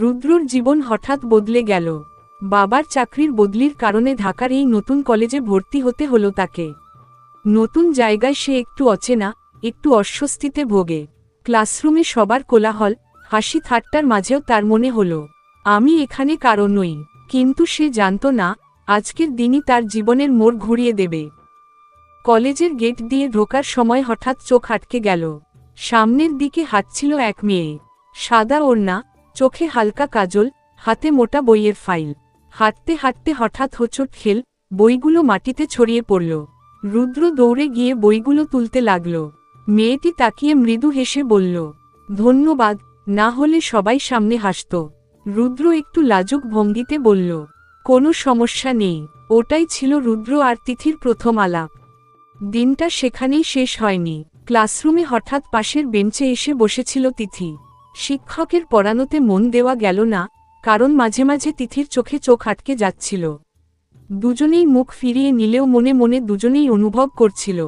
রুদ্রর জীবন হঠাৎ বদলে গেল। বাবার চাকরির বদলির কারণে ঢাকার এই নতুন কলেজে ভর্তি হতে হলো তাকে। নতুন জায়গায় সে একটু অচেনা, একটু অস্বস্তিতে ভোগে। ক্লাসরুমে সবার কোলাহল, হাসি ঠাট্টার মাঝেও তার মনে হলো, আমি এখানে কারণ নই, কিন্তু সে জানত না, আজকের দিনই তার জীবনের মোড় ঘুরিয়ে দেবে। কলেজের গেট দিয়ে ঢোকার সময় হঠাৎ চোখ আটকে গেল। সামনের দিকে হাঁটছিল এক মেয়ে, সাদা ওড়না চোখে হালকা কাজল, হাতে মোটা বইয়ের ফাইল। হাঁটতে হাঁটতে হঠাৎ হোঁচট খেল, বইগুলো মাটিতে ছড়িয়ে পড়ল। রুদ্র দৌড়ে গিয়ে বইগুলো তুলতে লাগল। মেয়েটি তাকিয়ে মৃদু হেসে বলল, ধন্যবাদ, না হলে সবাই সামনে হাসত। রুদ্র একটু লাজুক ভঙ্গিতে বলল, কোনো সমস্যা নেই, ওটাই ছিল রুদ্র আর তিথির প্রথম আলাপ। দিনটা সেখানেই শেষ হয়নি। ক্লাসরুমে হঠাৎ পাশের বেঞ্চে এসে বসেছিল তিথি। শিক্ষকের পড়ানোতে মন দেওয়া গেল না, কারণ মাঝে মাঝে তিথির চোখে চোখ আটকে যাচ্ছিল। দুজনেই মুখ ফিরিয়ে নিলেও মনে মনে দুজনেই অনুভব করছিল।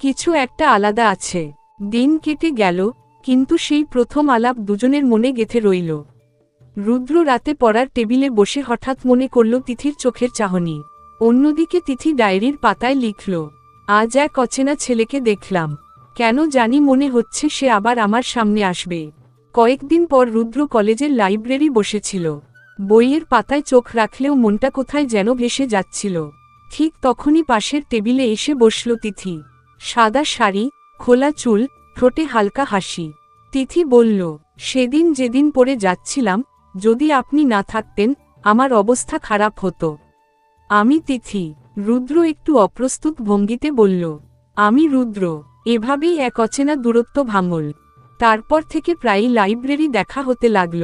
কিছু একটা আলাদা আছে। দিন কেটে গেল, কিন্তু সেই প্রথম আলাপ দুজনের মনে গেথে রইল। রুদ্র রাতে পড়ার টেবিলে বসে হঠাৎ মনে করল তিথির চোখের চাহনি। অন্যদিকে তিথি ডায়েরির পাতায় লিখল, আজ এক অচেনা ছেলেকে দেখলাম। কেন জানি মনে হচ্ছে সে আবার আমার সামনে আসবে। কয়েকদিন পর রুদ্র কলেজের লাইব্রেরি বসেছিল। বইয়ের পাতায় চোখ রাখলেও মনটা কোথায় যেন ভেসে যাচ্ছিল। ঠিক তখনই পাশের টেবিলে এসে বসল তিথি। সাদা শাড়ি, খোলা চুল, ঠোঁটে হালকা হাসি। তিথি বলল, সেদিন যেদিন পরে যাচ্ছিলাম, যদি আপনি না থাকতেন, আমার অবস্থা খারাপ হতো। আমি তিথি, রুদ্র একটু অপ্রস্তুত ভঙ্গিতে বলল, আমি রুদ্র, এভাবেই এক অচেনা দূরত্ব ভাঙল। তারপর থেকে প্রায়ই লাইব্রেরি দেখা হতে লাগল।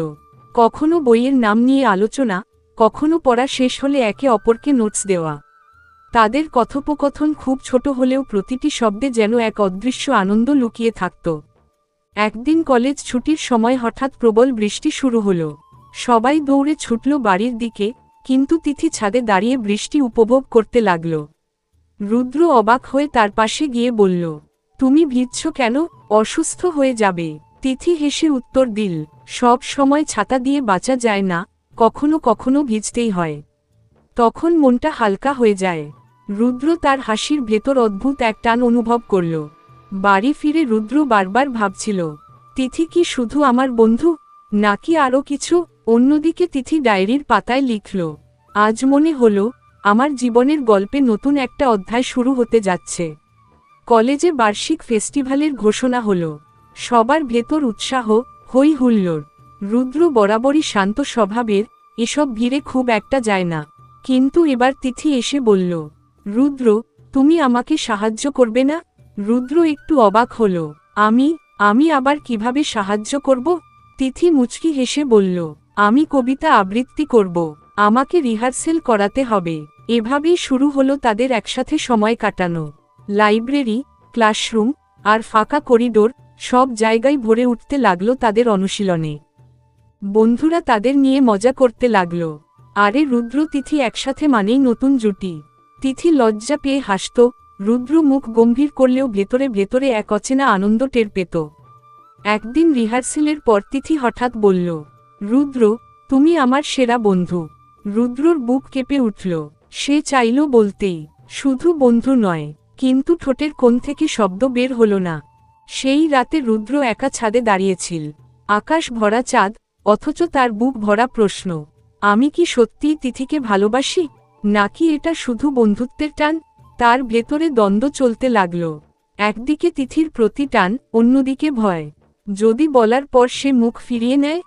কখনো বইয়ের নাম নিয়ে আলোচনা, কখনো পড়া শেষ হলে একে অপরকে নোটস দেওয়া। তাদের কথোপকথন খুব ছোট হলেও প্রতিটি শব্দে যেন এক অদৃশ্য আনন্দ লুকিয়ে থাকত। একদিন কলেজ ছুটির সময় হঠাৎ প্রবল বৃষ্টি শুরু হল। সবাই দৌড়ে ছুটল বাড়ির দিকে, কিন্তু তিথি ছাদে দাঁড়িয়ে বৃষ্টি উপভোগ করতে লাগল। রুদ্র অবাক হয়ে তার পাশে গিয়ে বলল তুমি ভিজছ কেন? অসুস্থ হয়ে যাবে। তিথি হেসে উত্তর দিল, সব সময় ছাতা দিয়ে বাঁচা যায় না, কখনো কখনো ভিজতেই হয়। তখন মনটা হালকা হয়ে যায়। রুদ্র তার হাসির ভেতর অদ্ভুত এক টান অনুভব করল। বাড়ি ফিরে রুদ্র বারবার ভাবছিল, তিথি কি শুধু আমার বন্ধু? নাকি আরও কিছু? অন্যদিকে তিথি ডায়েরির পাতায় লিখল, আজ মনে হল, আমার জীবনের গল্পে নতুন একটা অধ্যায় শুরু হতে যাচ্ছে। কলেজে বার্ষিক ফেস্টিভ্যালের ঘোষণা হল। সবার ভেতর উৎসাহ হই হুল্লোড়। রুদ্র বরাবরই শান্ত স্বভাবের, এসব ভিড়ে খুব একটা যায় না। কিন্তু এবার তিথি এসে বলল, রুদ্র, তুমি আমাকে সাহায্য করবে না? রুদ্র একটু অবাক হল, আমি আমি আবার কীভাবে সাহায্য করব? তিথি মুচকি হেসে বলল, আমি কবিতা আবৃত্তি করব, আমাকে রিহার্সেল করাতে হবে। এভাবেই শুরু হলো তাদের একসাথে সময় কাটানো। লাইব্রেরি, ক্লাসরুম আর ফাঁকা করিডোর সব জায়গায় ভরে উঠতে লাগল তাদের অনুশীলনে। বন্ধুরা তাদের নিয়ে মজা করতে লাগল। আরে রুদ্র, তিথি একসাথে মানেই নতুন জুটি। তিথি লজ্জা পেয়ে হাসত, রুদ্র মুখ গম্ভীর করলেও ভেতরে ভেতরে এক অচেনা আনন্দ টের পেত। একদিন রিহার্সেলের পর তিথি হঠাৎ বলল, রুদ্র, তুমি আমার সেরা বন্ধু। রুদ্রর বুক কেঁপে উঠল, সে চাইল বলতেই, শুধু বন্ধু নয়। কিন্তু ঠোঁটের কোণ থেকে শব্দ বের হল না। সেই রাতে রুদ্র একা ছাদে দাঁড়িয়েছিল। আকাশ ভরা চাঁদ, অথচ তার বুক ভরা প্রশ্ন, আমি কি সত্যিই তিথিকে ভালোবাসি? নাকি এটা শুধু বন্ধুত্বের টান? তার ভেতরে দ্বন্দ্ব চলতে লাগল। একদিকে তিথির প্রতি টান, অন্যদিকে ভয়। যদি বলার পর সে মুখ ফিরিয়ে নেয়?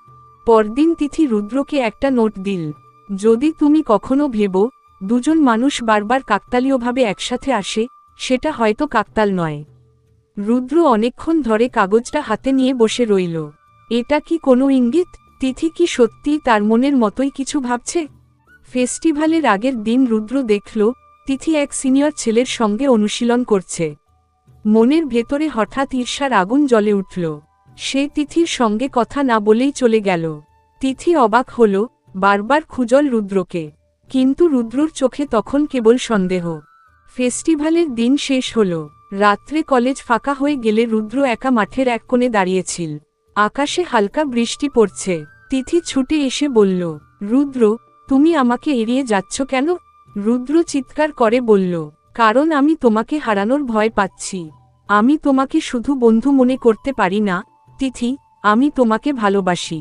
পরদিন তিথি রুদ্রকে একটা নোট দিল, যদি তুমি কখনো ভেবো, দুজন মানুষ বারবার কাকতালীয়ভাবে একসাথে আসে সেটা হয়তো কাকতাল নয়। রুদ্র অনেকক্ষণ ধরে কাগজটা হাতে নিয়ে বসে রইল। এটা কি কোনো ইঙ্গিত? তিথি কি সত্যিই তার মনের মতোই কিছু ভাবছে? ফেস্টিভ্যালের আগের দিন রুদ্র দেখল, তিথি এক সিনিয়র ছেলের সঙ্গে অনুশীলন করছে। মনের ভেতরে হঠাৎ ঈর্ষার আগুন জ্বলে উঠল। সে তিথির সঙ্গে কথা না বলেই চলে গেল। তিথি অবাক হল, বারবার খুজল রুদ্রকে। কিন্তু রুদ্রর চোখে তখন কেবল সন্দেহ। ফেস্টিভ্যালের দিন শেষ হল। রাত্রে কলেজ ফাঁকা হয়ে গেলে রুদ্র একা মাঠের এক কোণে দাঁড়িয়েছিল। আকাশে হালকা বৃষ্টি পড়ছে। তিথি ছুটে এসে বলল, রুদ্র, তুমি আমাকে এড়িয়ে যাচ্ছ কেন? রুদ্র চিৎকার করে বলল, কারণ আমি তোমাকে হারানোর ভয় পাচ্ছি। আমি তোমাকে শুধু বন্ধু মনে করতে পারি না। তিথি, আমি তোমাকে ভালোবাসি।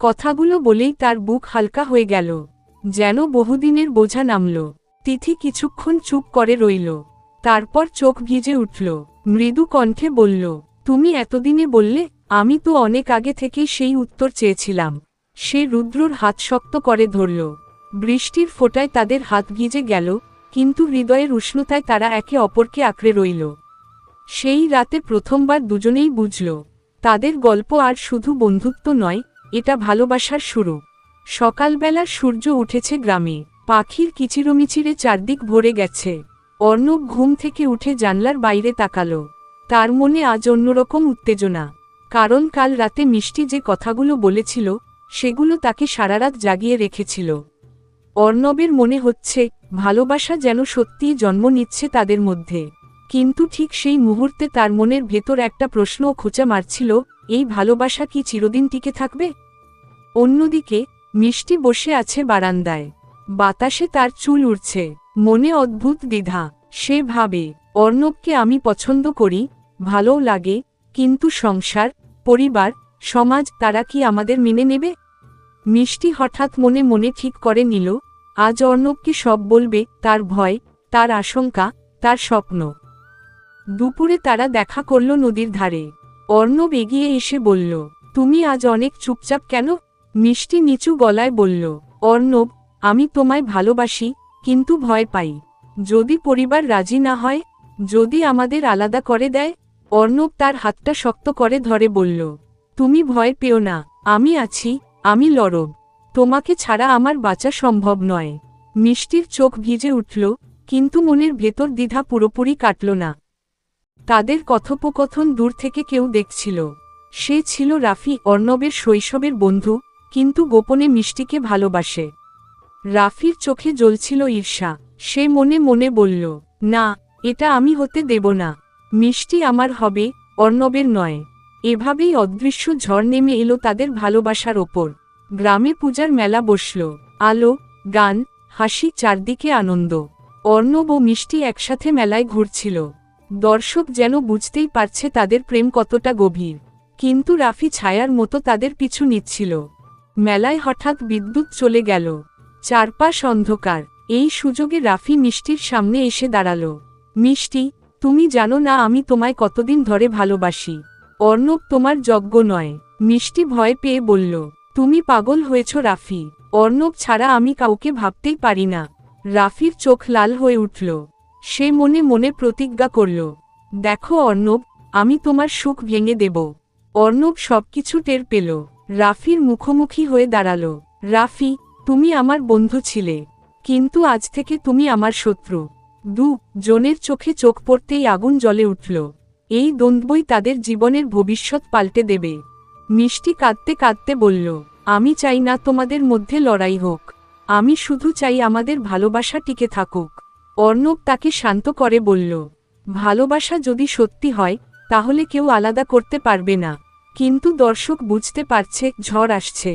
কথাগুলো বলেই তার বুক হালকা হয়ে গেল। যেন বহুদিনের বোঝা নামল। তিথি কিছুক্ষণ চুপ করে রইল। তারপর চোখ ভিজে উঠল। মৃদু কণ্ঠে বলল, তুমি এতদিনে বললে, আমি তো অনেক আগে থেকেই সেই উত্তর চেয়েছিলাম। সে রুদ্রর হাত শক্ত করে ধরল। বৃষ্টির ফোঁটায় তাদের হাত ভিজে গেল, কিন্তু হৃদয়ের উষ্ণতায় তারা একে অপরকে আঁকড়ে রইল। সেই রাতে প্রথমবার দুজনেই বুঝল, তাদের গল্প আর শুধু বন্ধুত্ব নয়, এটা ভালোবাসার শুরু। সকালবেলা সূর্য উঠেছে গ্রামে। পাখির কিচিরমিচিরে চারদিক ভরে গেছে। অর্ণব ঘুম থেকে উঠে জানলার বাইরে তাকালো। তার মনে আজ অন্যরকম উত্তেজনা। কারণ কাল রাতে মিষ্টি যে কথাগুলো বলেছিল, সেগুলো তাকে সারারাত জাগিয়ে রেখেছিল। অর্ণবের মনে হচ্ছে, ভালোবাসা যেন সত্যিই জন্ম নিচ্ছে তাদের মধ্যে। কিন্তু ঠিক সেই মুহূর্তে তার মনের ভেতর একটা প্রশ্নও খোঁচা মারছিল, এই ভালোবাসা কি চিরদিন টিকে থাকবে? অন্যদিকে, মিষ্টি বসে আছে বারান্দায়। বাতাসে তার চুল উড়ছে। মনে অদ্ভুত দ্বিধা। সে ভাবে, অর্ণবকে আমি পছন্দ করি, ভালোও লাগে, কিন্তু সংসার, পরিবার, সমাজ তারা কি আমাদের মেনে নেবে? মিষ্টি হঠাৎ মনে মনে ঠিক করে নিল, আজ অর্ণবকে সব বলবে, তার ভয়, তার আশঙ্কা, তার স্বপ্ন। দুপুরে তারা দেখা করল নদীর ধারে। অর্ণব এগিয়ে এসে বলল, তুমি আজ অনেক চুপচাপ কেন? মিষ্টি নিচু গলায় বলল, অর্ণব আমি তোমায় ভালোবাসি, কিন্তু ভয় পাই। যদি পরিবার রাজি না হয়, যদি আমাদের আলাদা করে দেয়, অর্ণব তার হাতটা শক্ত করে ধরে বলল, তুমি ভয় পেও না, আমি আছি, আমি লড়ব তোমাকে ছাড়া আমার বাঁচা সম্ভব নয়। মিষ্টির চোখ ভিজে উঠল, কিন্তু মনের ভেতর দ্বিধা পুরোপুরি কাটল না। তাদের কথোপকথন দূর থেকে কেউ দেখছিল। সে ছিল রাফি অর্ণবের শৈশবের বন্ধু, কিন্তু গোপনে মিষ্টিকে ভালোবাসে। রাফির চোখে জ্বলছিল ঈর্ষা। সে মনে মনে বলল, না, এটা আমি হতে দেব না। মিষ্টি আমার হবে, অর্ণবের নয়। এভাবেই অদৃশ্য ঝড় নেমে এলো তাদের ভালোবাসার ওপর। গ্রামে পূজার মেলা বসল। আলো, গান, হাসি চারদিকে আনন্দ। অর্ণব ও মিষ্টি একসাথে মেলায় ঘুরছিল। দর্শক যেন বুঝতেই পারছে তাদের প্রেম কতটা গভীর। কিন্তু রাফি ছায়ার মতো তাদের পিছু নিচ্ছিল। মেলায় হঠাৎ বিদ্যুৎ চলে গেল। চারপাশ অন্ধকার। এই সুযোগে রাফি মিষ্টির সামনে এসে দাঁড়াল। মিষ্টি, তুমি জানো না আমি তোমায় কতদিন ধরে ভালোবাসি। অর্ণব তোমার যজ্ঞ নয়। মিষ্টি ভয় পেয়ে বলল, তুমি পাগল হয়েছ রাফি। অর্ণব ছাড়া আমি কাউকে ভাবতেই পারি না। রাফির চোখ লাল হয়ে উঠল। সে মনে মনে প্রতিজ্ঞা করল, দেখো অর্ণব, আমি তোমার সুখ ভেঙে দেব। অর্ণব সবকিছু টের পেল। রাফির মুখোমুখি হয়ে দাঁড়াল। রাফি তুমি আমার বন্ধু ছিলে, কিন্তু আজ থেকে তুমি আমার শত্রু। দু, জনের চোখে চোখ পড়তেই আগুন জ্বলে উঠল। এই দ্বন্দ্বই তাদের জীবনের ভবিষ্যৎ পাল্টে দেবে। মিষ্টি কাঁদতে কাঁদতে বলল, আমি চাই না তোমাদের মধ্যে লড়াই হোক। আমি শুধু চাই আমাদের ভালোবাসা টিকে থাকুক। অর্ণব তাকে শান্ত করে বলল, ভালোবাসা যদি সত্যি হয়, তাহলে কেউ আলাদা করতে পারবে না। কিন্তু দর্শক বুঝতে পারছে, ঝড় আসছে।